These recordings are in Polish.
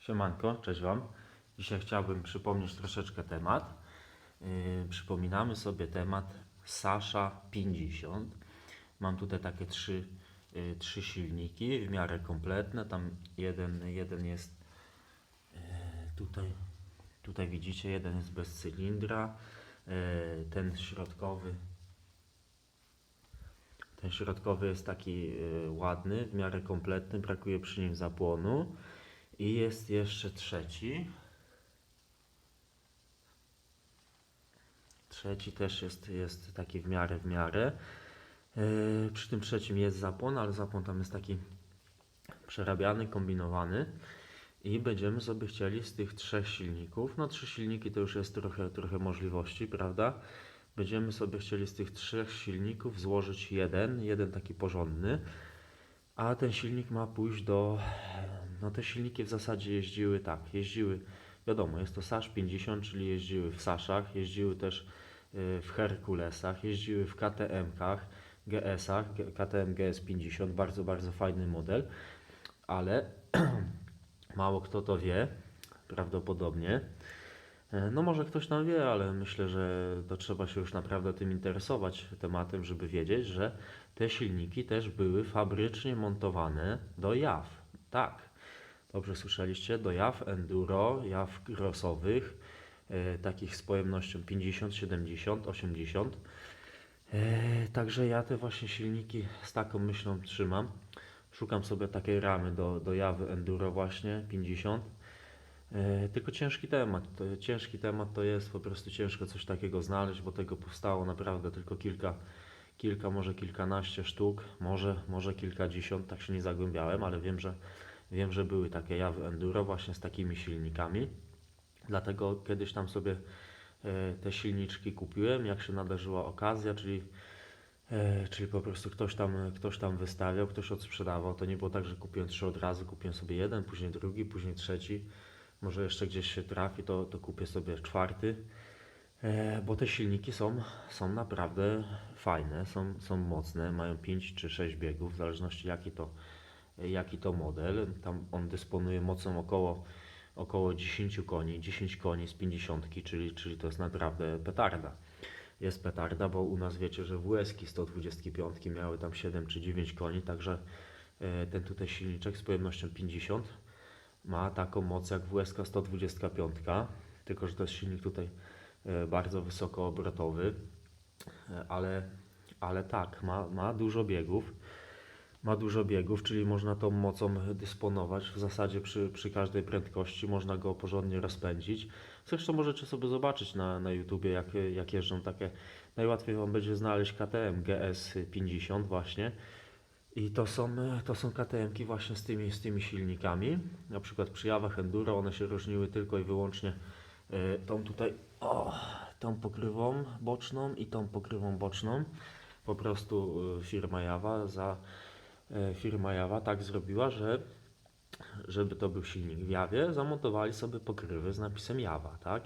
Siemanko, cześć Wam. Dzisiaj chciałbym przypomnieć troszeczkę temat. Yy, przypominamy sobie temat Sasha 50. Mam tutaj takie trzy, yy, trzy silniki, w miarę kompletne. Tam jeden, jeden jest yy, tutaj, tutaj widzicie, jeden jest bez cylindra. Yy, ten środkowy ten środkowy jest taki y, ładny, w miarę kompletny, brakuje przy nim zapłonu. I jest jeszcze trzeci. Trzeci też jest, jest taki w miarę, w miarę. Y, przy tym trzecim jest zapłon, ale zapłon tam jest taki przerabiany, kombinowany. I będziemy sobie chcieli z tych trzech silników, no trzy silniki to już jest trochę, trochę możliwości, prawda? Będziemy sobie chcieli z tych trzech silników złożyć jeden, jeden taki porządny, a ten silnik ma pójść do. No te silniki w zasadzie jeździły tak, jeździły, wiadomo, jest to Sash 50, czyli jeździły w Saszach, jeździły też y, w Herkulesach, jeździły w KTM-kach, GS-ach, KTM GS 50, bardzo, bardzo fajny model, ale mało kto to wie, prawdopodobnie. E, No może ktoś tam wie, ale myślę, że to trzeba się już naprawdę tym interesować tematem, żeby wiedzieć, że te silniki też były fabrycznie montowane do jaw. Tak, dobrze słyszeliście, do jaw enduro, jaw crossowych, e, takich z pojemnością 50, 70, 80. E, Także ja te właśnie silniki z taką myślą trzymam. Szukam sobie takiej ramy do, do jawy enduro właśnie 50. E, Tylko ciężki temat. To, ciężki temat to jest po prostu ciężko coś takiego znaleźć, bo tego powstało naprawdę tylko kilka, kilka może kilkanaście sztuk, może, może kilkadziesiąt, tak się nie zagłębiałem, ale wiem, że wiem, że były takie jawy enduro właśnie z takimi silnikami. Dlatego kiedyś tam sobie e, te silniczki kupiłem, jak się nadarzyła okazja, czyli E, czyli po prostu ktoś tam, ktoś tam wystawiał, ktoś odsprzedawał. To nie było tak, że kupiłem trzy od razu, kupiłem sobie jeden, później drugi, później trzeci. Może jeszcze gdzieś się trafi, to, to kupię sobie czwarty. E, bo te silniki są, są naprawdę fajne, są, są mocne, mają 5 czy 6 biegów, w zależności jaki to, jaki to model. Tam on dysponuje mocą około, około 10 koni, 10 koni z 50, czyli, czyli to jest naprawdę petarda jest petarda, bo u nas wiecie, że WS-ki 125 miały tam 7 czy 9 koni, także e, ten tutaj silniczek z pojemnością 50 ma taką moc jak WS 125, tylko że to jest silnik tutaj e, bardzo wysokoobrotowy, e, ale, ale tak, ma, ma dużo biegów. Ma dużo biegów, czyli można tą mocą dysponować w zasadzie przy, przy każdej prędkości, można go porządnie rozpędzić. Zresztą możecie sobie zobaczyć na, na YouTubie, jak, jak jeżdżą takie. Najłatwiej Wam będzie znaleźć KTM GS 50 właśnie. I to są, to są KTM-ki właśnie z tymi, z tymi silnikami. Na przykład przy jawach Enduro one się różniły tylko i wyłącznie e, tą tutaj, o, tą pokrywą boczną i tą pokrywą boczną. Po prostu e, firma Jawa za firma Jawa tak zrobiła, że żeby to był silnik w Jawie, zamontowali sobie pokrywy z napisem Jawa, tak?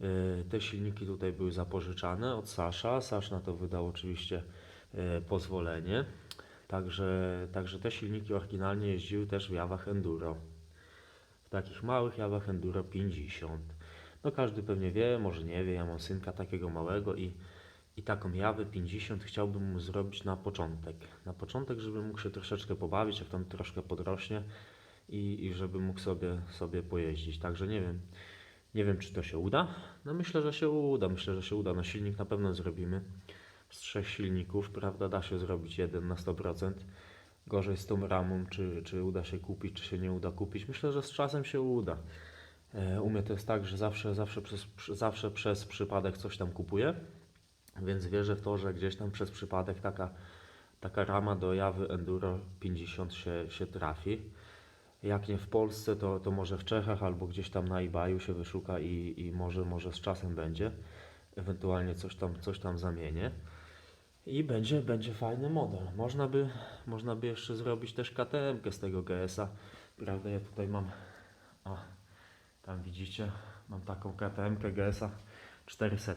E, Te silniki tutaj były zapożyczane od Sasza. Sasz na to wydał oczywiście e, pozwolenie. Także, także te silniki oryginalnie jeździły też w Jawach Enduro. W takich małych Jawach Enduro 50. No każdy pewnie wie, może nie wie, ja mam synka takiego małego i, i taką Jawę 50 chciałbym mu zrobić na początek. Na początek, żeby mógł się troszeczkę pobawić, jak tam troszkę podrośnie i, i żeby mógł sobie, sobie pojeździć. Także nie wiem, nie wiem czy to się uda. No myślę, że się uda, myślę, że się uda. No silnik na pewno zrobimy. Z trzech silników, prawda, da się zrobić jeden na 100%. Gorzej z tą ramą, czy, czy uda się kupić, czy się nie uda kupić. Myślę, że z czasem się uda. E, U mnie to jest tak, że zawsze, zawsze, przez, zawsze przez przypadek coś tam kupuję, więc wierzę w to, że gdzieś tam przez przypadek taka, taka rama do Jawy Enduro 50 się, się trafi. Jak nie w Polsce, to, to może w Czechach albo gdzieś tam na eBayu się wyszuka i, i może, może z czasem będzie. Ewentualnie coś tam, coś tam zamienię. I będzie, będzie fajny model. Można by, można by jeszcze zrobić też KTM z tego GS-a. Prawda, ja tutaj mam, a tam widzicie, mam taką KTM GS-a 400.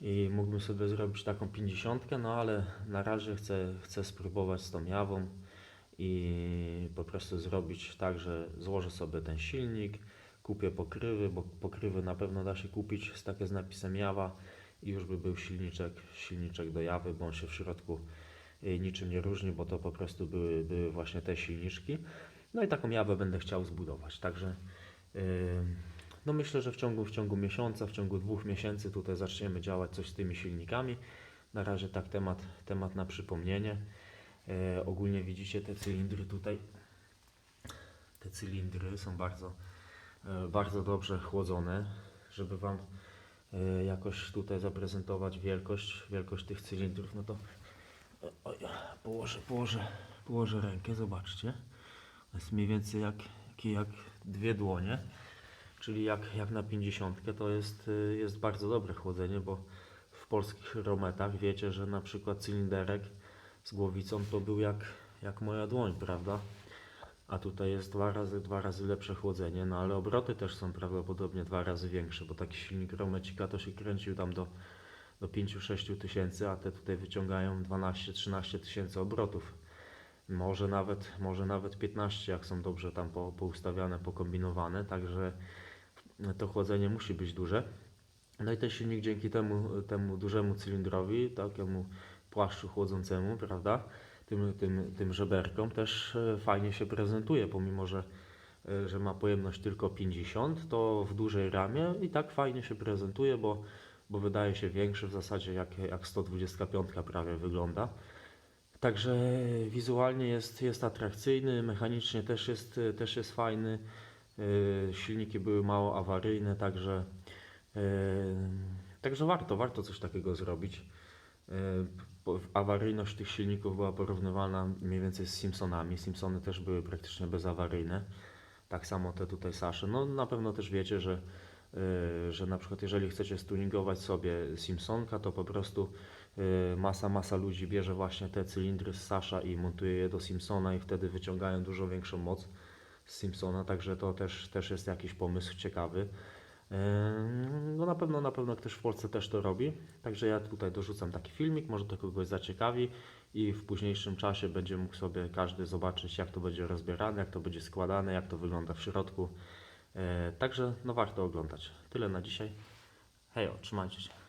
I mógłbym sobie zrobić taką 50, no ale na razie chcę, chcę spróbować z tą jawą i po prostu zrobić tak, że złożę sobie ten silnik, kupię pokrywy, bo pokrywy na pewno da się kupić z takie z napisem Jawa i już by był silniczek, silniczek do Jawy, bo on się w środku y, niczym nie różni, bo to po prostu były, były właśnie te silniczki. No i taką Jawę będę chciał zbudować, także yy, no myślę, że w ciągu, w ciągu miesiąca, w ciągu dwóch miesięcy tutaj zaczniemy działać coś z tymi silnikami. Na razie tak temat, temat na przypomnienie. E, ogólnie widzicie te cylindry tutaj. Te cylindry są bardzo, e, bardzo dobrze chłodzone, żeby Wam e, jakoś tutaj zaprezentować wielkość, wielkość tych cylindrów, no to oj, położę, położę, położę rękę, zobaczcie. Jest mniej więcej jak, jak, jak dwie dłonie, czyli jak, jak na 50 to jest, y, jest bardzo dobre chłodzenie, bo w polskich rometach wiecie, że na przykład cylinderek z głowicą to był jak, jak moja dłoń, prawda? A tutaj jest dwa razy, dwa razy lepsze chłodzenie, no ale obroty też są prawdopodobnie dwa razy większe, bo taki silnik romecika to się kręcił tam do, do 5-6 tysięcy, a te tutaj wyciągają 12-13 tysięcy obrotów. Może nawet, może nawet 15, jak są dobrze tam po, poustawiane, pokombinowane, także to chłodzenie musi być duże. No i ten silnik dzięki temu, temu dużemu cylindrowi, takiemu płaszczu chłodzącemu, prawda, tym, tym, tym żeberkom też e, fajnie się prezentuje, pomimo że, e, że ma pojemność tylko 50, to w dużej ramie i tak fajnie się prezentuje, bo, bo wydaje się większy w zasadzie jak, jak 125 prawie wygląda. Także wizualnie jest, jest atrakcyjny, mechanicznie też jest, też jest fajny. Yy, Silniki były mało awaryjne, także, yy, także warto, warto coś takiego zrobić. Po- Awaryjność tych silników była porównywana mniej więcej z Simpsonami. Simpsony też były praktycznie bezawaryjne. Tak samo te tutaj Sasze. No na pewno też wiecie, że, że na przykład jeżeli chcecie stuningować sobie Simpsonka, to po prostu masa, masa ludzi bierze właśnie te cylindry z Sasza i montuje je do Simpsona i wtedy wyciągają dużo większą moc Simpsona, także to też, też jest jakiś pomysł ciekawy. No na pewno, na pewno ktoś w Polsce też to robi, także ja tutaj dorzucam taki filmik, może to kogoś zaciekawi i w późniejszym czasie będzie mógł sobie każdy zobaczyć jak to będzie rozbierane, jak to będzie składane, jak to wygląda w środku. Yy, Także no warto oglądać. Tyle na dzisiaj. Hejo, trzymajcie się.